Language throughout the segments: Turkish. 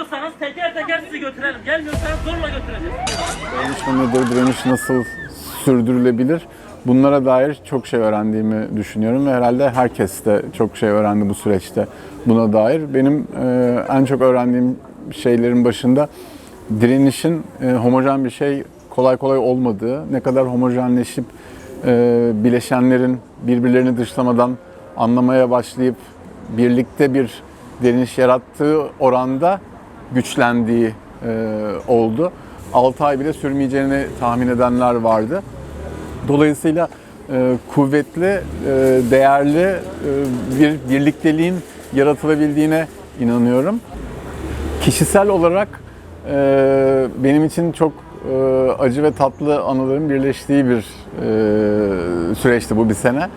Geliyorsanız teker teker sizi götürelim. Gelmiyorsanız zorla götüreceğiz. Direniş nedir, direniş nasıl sürdürülebilir? Bunlara dair çok şey öğrendiğimi düşünüyorum ve herhalde herkes de çok şey öğrendi bu süreçte buna dair. Benim e, en çok öğrendiğim şeylerin başında direnişin e, homojen bir şey kolay kolay olmadığı, ne kadar homojenleşip e, bileşenlerin birbirlerini dışlamadan anlamaya başlayıp birlikte bir direniş yarattığı oranda güçlendiği e, oldu. 6 ay bile sürmeyeceğini tahmin edenler vardı. Dolayısıyla e, kuvvetli, e, değerli bir birlikteliğin yaratılabildiğine inanıyorum. Kişisel olarak benim için çok acı ve tatlı anıların birleştiği bir süreçti bu bir sene.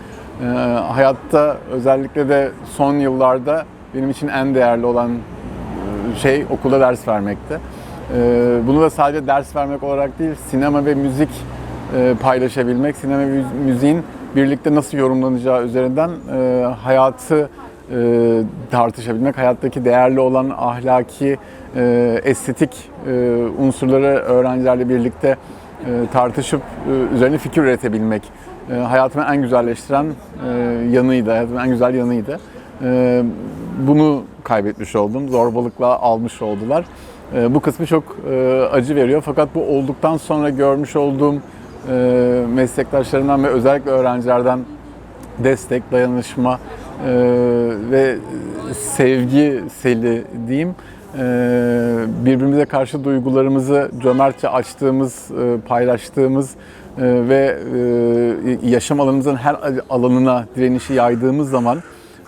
Hayatta özellikle de son yıllarda benim için en değerli olan şey okulda ders vermekti. E, bunu da sadece ders vermek olarak değil, sinema ve müzik e, paylaşabilmek, sinema ve müz- müziğin birlikte nasıl yorumlanacağı üzerinden e, hayatı e, tartışabilmek, hayattaki değerli olan ahlaki, estetik unsurları öğrencilerle birlikte tartışıp üzerine fikir üretebilmek e, hayatımı en güzelleştiren yanıydı, hayatımın en güzel yanıydı. Bunu kaybetmiş oldum, zorbalıkla almış oldular. E, bu kısmı çok e, acı veriyor fakat bu olduktan sonra görmüş olduğum e, meslektaşlarımdan ve özellikle öğrencilerden destek, dayanışma e, ve sevgi seli diyeyim. Birbirimize karşı duygularımızı cömertçe açtığımız, paylaştığımız ve yaşam alanımızın her alanına direnişi yaydığımız zaman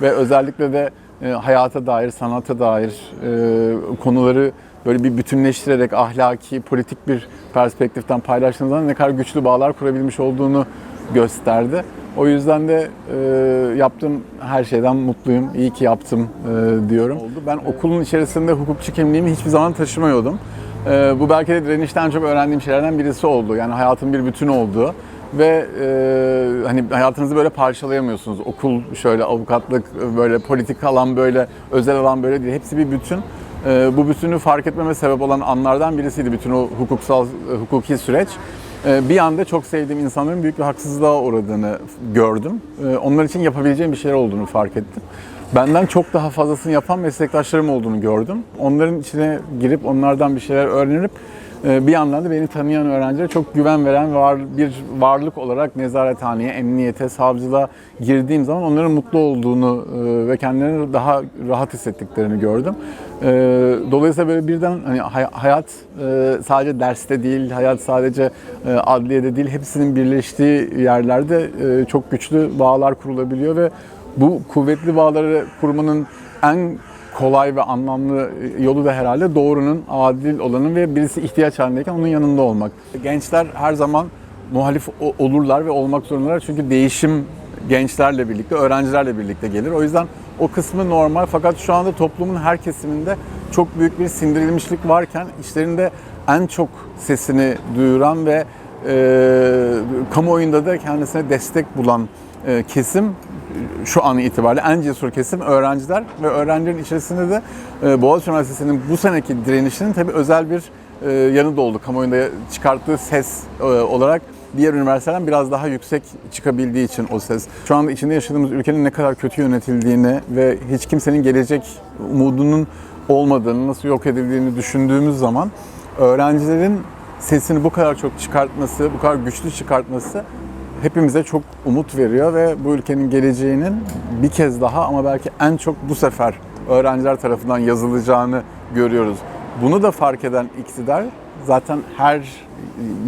ve özellikle de e, hayata dair, sanata dair e, konuları böyle bir bütünleştirerek ahlaki, politik bir perspektiften paylaştığımız zaman ne kadar güçlü bağlar kurabilmiş olduğunu gösterdi. O yüzden de e, yaptığım her şeyden mutluyum. İyi ki yaptım e, diyorum. Oldu. Ben okulun içerisinde hukukçu kimliğimi hiçbir zaman taşımıyordum. E, bu belki de direnişten çok öğrendiğim şeylerden birisi oldu. Yani hayatın bir bütün olduğu ve e, hani hayatınızı böyle parçalayamıyorsunuz. Okul şöyle, avukatlık böyle, politik alan böyle, özel alan böyle değil. Hepsi bir bütün. E, bu bütünü fark etmeme sebep olan anlardan birisiydi bütün o hukuksal, hukuki süreç. E, bir anda çok sevdiğim insanların büyük bir haksızlığa uğradığını gördüm. E, onlar için yapabileceğim bir şeyler olduğunu fark ettim. Benden çok daha fazlasını yapan meslektaşlarım olduğunu gördüm. Onların içine girip onlardan bir şeyler öğrenip bir yandan da beni tanıyan öğrencilere çok güven veren var, bir varlık olarak nezarethaneye, emniyete, savcılığa girdiğim zaman onların mutlu olduğunu e, ve kendilerini daha rahat hissettiklerini gördüm. E, Dolayısıyla böyle birden hani hay- hayat e, sadece derste değil, hayat sadece e, adliyede değil, hepsinin birleştiği yerlerde çok güçlü bağlar kurulabiliyor ve bu kuvvetli bağları kurmanın en kolay ve anlamlı yolu da herhalde doğrunun, adil olanın ve birisi ihtiyaç halindeyken onun yanında olmak. Gençler her zaman muhalif olurlar ve olmak zorundalar çünkü değişim gençlerle birlikte, öğrencilerle birlikte gelir. O yüzden o kısmı normal fakat şu anda toplumun her kesiminde çok büyük bir sindirilmişlik varken işlerinde en çok sesini duyuran ve e, kamuoyunda da kendisine destek bulan e, kesim şu an itibariyle en cesur kesim öğrenciler ve öğrencilerin içerisinde de e, Boğaziçi Üniversitesi'nin bu seneki direnişinin tabii özel bir e, yanı da oldu. Kamuoyunda çıkarttığı ses e, olarak diğer üniversitelerden biraz daha yüksek çıkabildiği için o ses. Şu anda içinde yaşadığımız ülkenin ne kadar kötü yönetildiğini ve hiç kimsenin gelecek umudunun olmadığını, nasıl yok edildiğini düşündüğümüz zaman öğrencilerin sesini bu kadar çok çıkartması, bu kadar güçlü çıkartması hepimize çok umut veriyor ve bu ülkenin geleceğinin bir kez daha ama belki en çok bu sefer öğrenciler tarafından yazılacağını görüyoruz. Bunu da fark eden iktidar zaten her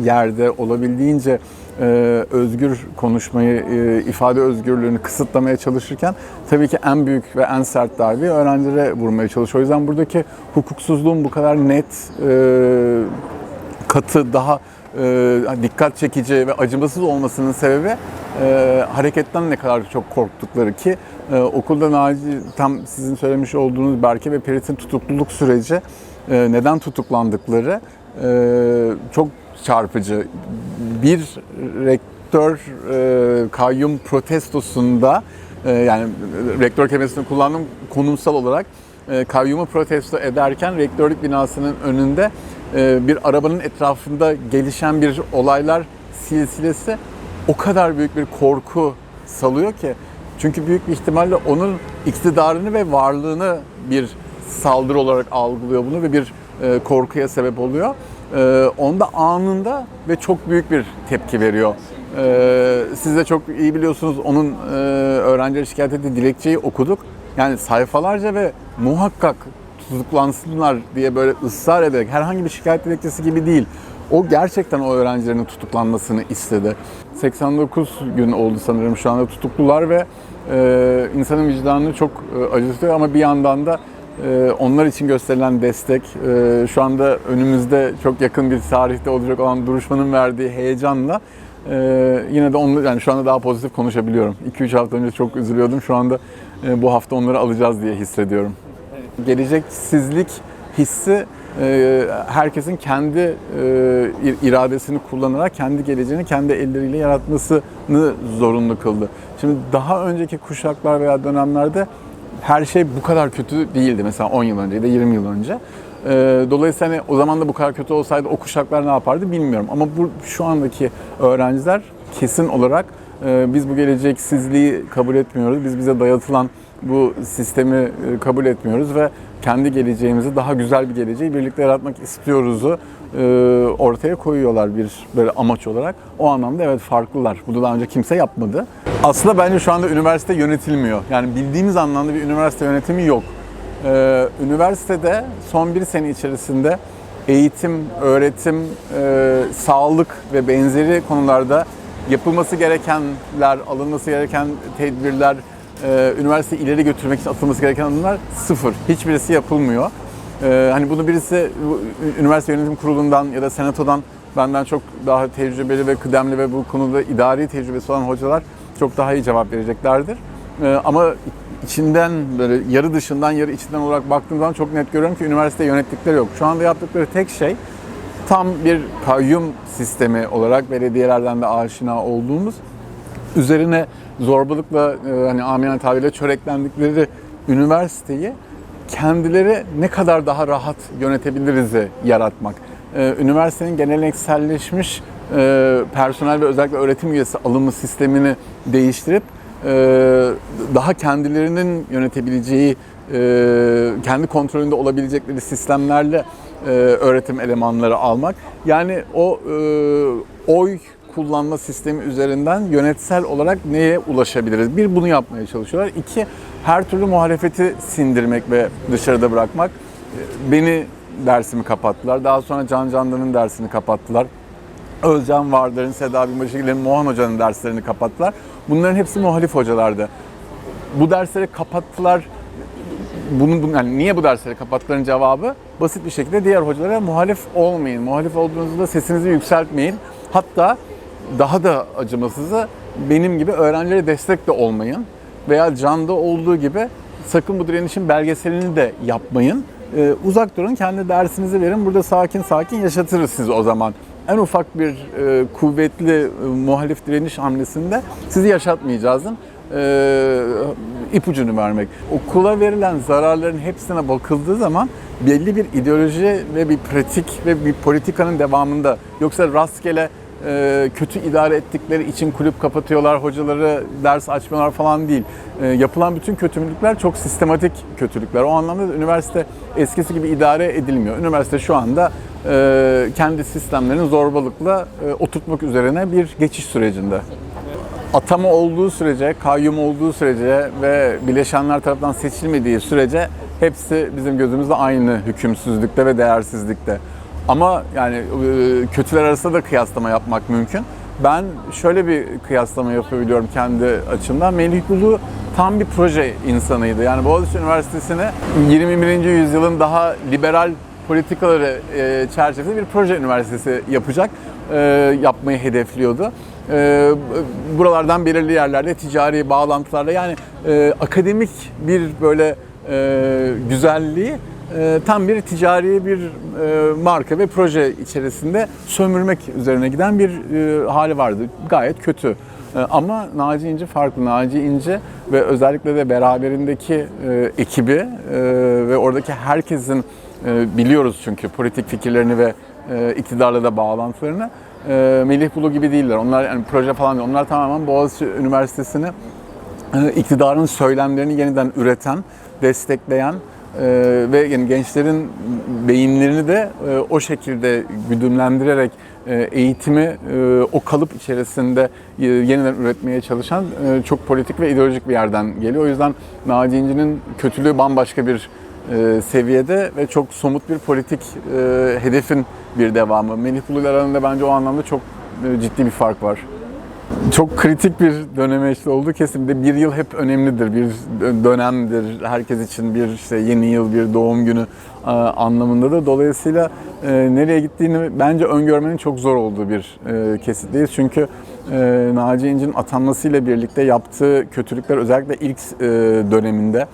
yerde olabildiğince e, özgür konuşmayı, e, ifade özgürlüğünü kısıtlamaya çalışırken tabii ki en büyük ve en sert darbeyi öğrencilere vurmaya çalışıyor. O yüzden buradaki hukuksuzluğun bu kadar net, e, katı, daha e, dikkat çekici ve acımasız olmasının sebebi e, hareketten ne kadar çok korktukları ki e, okulda Naci tam sizin söylemiş olduğunuz Berke ve Perit'in tutukluluk süreci neden tutuklandıkları çok çarpıcı. Bir rektör e, kayyum protestosunda yani rektör kelimesini kullandım konumsal olarak e, kayyumu protesto ederken rektörlük binasının önünde bir arabanın etrafında gelişen bir olaylar silsilesi o kadar büyük bir korku salıyor ki. Çünkü büyük bir ihtimalle onun iktidarını ve varlığını bir saldırı olarak algılıyor bunu ve bir e, korkuya sebep oluyor. E, onda anında ve çok büyük bir tepki veriyor. E, siz de çok iyi biliyorsunuz onun e, öğrencileri şikayet ettiği dilekçeyi okuduk. Yani sayfalarca ve muhakkak tutuklansınlar diye böyle ısrar ederek herhangi bir şikayet dilekçesi gibi değil. O gerçekten o öğrencilerin tutuklanmasını istedi. 89 gün oldu sanırım şu anda tutuklular ve e, insanın vicdanını çok e, acıtıyor ama bir yandan da e, onlar için gösterilen destek, e, şu anda önümüzde çok yakın bir tarihte olacak olan duruşmanın verdiği heyecanla e, yine de onu yani şu anda daha pozitif konuşabiliyorum. 2-3 hafta önce çok üzülüyordum. Şu anda e, bu hafta onları alacağız diye hissediyorum. Geleceksizlik hissi e, herkesin kendi e, iradesini kullanarak kendi geleceğini kendi elleriyle yaratmasını zorunlu kıldı. Şimdi daha önceki kuşaklar veya dönemlerde her şey bu kadar kötü değildi. Mesela 10 yıl önce ya da 20 yıl önce. Dolayısıyla hani o zaman da bu kadar kötü olsaydı o kuşaklar ne yapardı bilmiyorum. Ama bu şu andaki öğrenciler kesin olarak e, biz bu geleceksizliği kabul etmiyoruz. Biz bize dayatılan bu sistemi e, kabul etmiyoruz ve kendi geleceğimizi daha güzel bir geleceği birlikte yaratmak istiyoruzu e, ortaya koyuyorlar bir böyle amaç olarak. O anlamda evet farklılar. Bunu daha önce kimse yapmadı. Aslında bence şu anda üniversite yönetilmiyor. Yani bildiğimiz anlamda bir üniversite yönetimi yok. Ee, üniversitede son bir sene içerisinde eğitim, öğretim, e, sağlık ve benzeri konularda yapılması gerekenler, alınması gereken tedbirler, e, üniversite ileri götürmek için atılması gereken adımlar sıfır. Hiçbirisi yapılmıyor. E, hani bunu birisi üniversite yönetim kurulundan ya da senatodan benden çok daha tecrübeli ve kıdemli ve bu konuda idari tecrübesi olan hocalar çok daha iyi cevap vereceklerdir. E, ama içinden böyle yarı dışından yarı içinden olarak baktığım zaman çok net görüyorum ki üniversite yönettikleri yok. Şu anda yaptıkları tek şey tam bir kayyum sistemi olarak belediyelerden de aşina olduğumuz üzerine zorbalıkla e, hani amiyane tabirle çöreklendikleri üniversiteyi kendileri ne kadar daha rahat yönetebiliriz'i yaratmak. E, Üniversitenin gelenekselleşmiş e, personel ve özellikle öğretim üyesi alımı sistemini değiştirip daha kendilerinin yönetebileceği, kendi kontrolünde olabilecekleri sistemlerle öğretim elemanları almak. Yani o oy kullanma sistemi üzerinden yönetsel olarak neye ulaşabiliriz? Bir bunu yapmaya çalışıyorlar. İki her türlü muhalefeti sindirmek ve dışarıda bırakmak. Beni dersimi kapattılar. Daha sonra Can Candan'ın dersini kapattılar. Özcan Vardar'ın, Seda Binbaşıgil'in, Mohan Hoca'nın derslerini kapattılar. Bunların hepsi muhalif hocalardı. Bu dersleri kapattılar. Bunun- yani niye bu dersleri kapattıklarının cevabı basit bir şekilde diğer hocalara muhalif olmayın. Muhalif olduğunuzda sesinizi yükseltmeyin. Hatta daha da acımasızı benim gibi öğrencilere destek de olmayın. Veya Can'da olduğu gibi sakın bu direnişin belgeselini de yapmayın. Ee, uzak durun, kendi dersinizi verin. Burada sakin sakin yaşatırız sizi o zaman. En ufak bir e, kuvvetli e, muhalif direniş hamlesinde sizi yaşatmayacağızın e, ipucunu vermek. Okula verilen zararların hepsine bakıldığı zaman belli bir ideoloji ve bir pratik ve bir politikanın devamında yoksa rastgele e, kötü idare ettikleri için kulüp kapatıyorlar, hocaları ders açmıyorlar falan değil. E, yapılan bütün kötülükler çok sistematik kötülükler. O anlamda da üniversite eskisi gibi idare edilmiyor. Üniversite şu anda e, kendi sistemlerini zorbalıkla e, oturtmak üzerine bir geçiş sürecinde atama olduğu sürece, kayyum olduğu sürece ve bileşenler tarafından seçilmediği sürece hepsi bizim gözümüzde aynı hükümsüzlükte ve değersizlikte. Ama yani e, kötüler arasında da kıyaslama yapmak mümkün. Ben şöyle bir kıyaslama yapabiliyorum kendi açımdan. Melih Bulu tam bir proje insanıydı. Yani Boğaziçi Üniversitesi'ni 21. yüzyılın daha liberal politikaları e, çerçevesinde bir proje üniversitesi yapacak, e, yapmayı hedefliyordu. Buralardan belirli yerlerde ticari bağlantılarla yani akademik bir böyle güzelliği e, tam bir ticari bir e, marka ve proje içerisinde sömürmek üzerine giden bir e, hali vardı. Gayet kötü. E, Ama Naci İnci farklı. Naci İnci ve özellikle de beraberindeki e, ekibi ve oradaki herkesin biliyoruz çünkü politik fikirlerini ve iktidarla da bağlantılarını. E, Melih Bulu gibi değiller. Onlar yani proje falan değil. Onlar tamamen Boğaziçi Üniversitesi'ni iktidarın söylemlerini yeniden üreten, destekleyen e, ve yani gençlerin beyinlerini de e, o şekilde güdümlendirerek e, eğitimi e, o kalıp içerisinde e, yeniden üretmeye çalışan e, çok politik ve ideolojik bir yerden geliyor. O yüzden Naci İnci'nin kötülüğü bambaşka bir e, seviyede ve çok somut bir politik e, hedefin bir devamı. Melih Bulu ile arasında bence o anlamda çok e, ciddi bir fark var. Çok kritik bir dönemeçte oldu kesin. Bir bir yıl hep önemlidir, bir dönemdir. Herkes için bir işte yeni yıl, bir doğum günü e, anlamında da. Dolayısıyla e, nereye gittiğini bence öngörmenin çok zor olduğu bir e, kesitteyiz. Çünkü Naci İnci'nin atanmasıyla birlikte yaptığı kötülükler özellikle ilk döneminde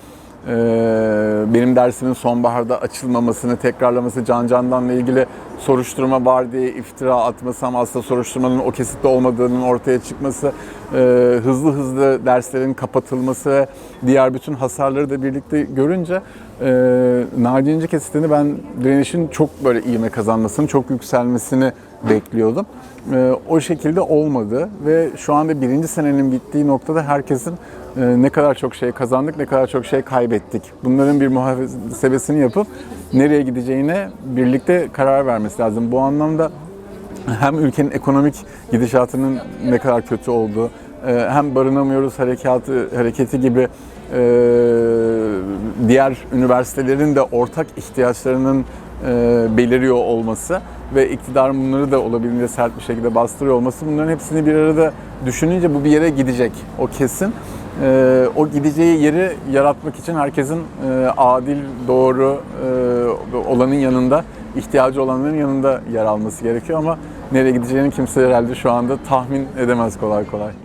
benim dersimin sonbaharda açılmamasını, tekrarlaması, Can Candan'la ilgili soruşturma var diye iftira atması ama aslında soruşturmanın o kesitte olmadığının ortaya çıkması, e, hızlı hızlı derslerin kapatılması diğer bütün hasarları da birlikte görünce e, Naci İnci kesitini ben direnişin çok böyle ivme kazanmasını, çok yükselmesini bekliyordum. E, o şekilde olmadı ve şu anda birinci senenin bittiği noktada herkesin e, ne kadar çok şey kazandık, ne kadar çok şey kaybettik. Bunların bir muhasebesini yapıp nereye gideceğine birlikte karar vermesi lazım. Bu anlamda hem ülkenin ekonomik gidişatının ne kadar kötü olduğu, e, hem barınamıyoruz harekatı hareketi gibi diğer üniversitelerin de ortak ihtiyaçlarının e, beliriyor olması ve iktidarın bunları da olabildiğince sert bir şekilde bastırıyor olması bunların hepsini bir arada düşününce bu bir yere gidecek. O kesin. E, o gideceği yeri yaratmak için herkesin e, adil, doğru e, olanın yanında, ihtiyacı olanların yanında yer alması gerekiyor ama nereye gideceğini kimse herhalde şu anda tahmin edemez kolay kolay.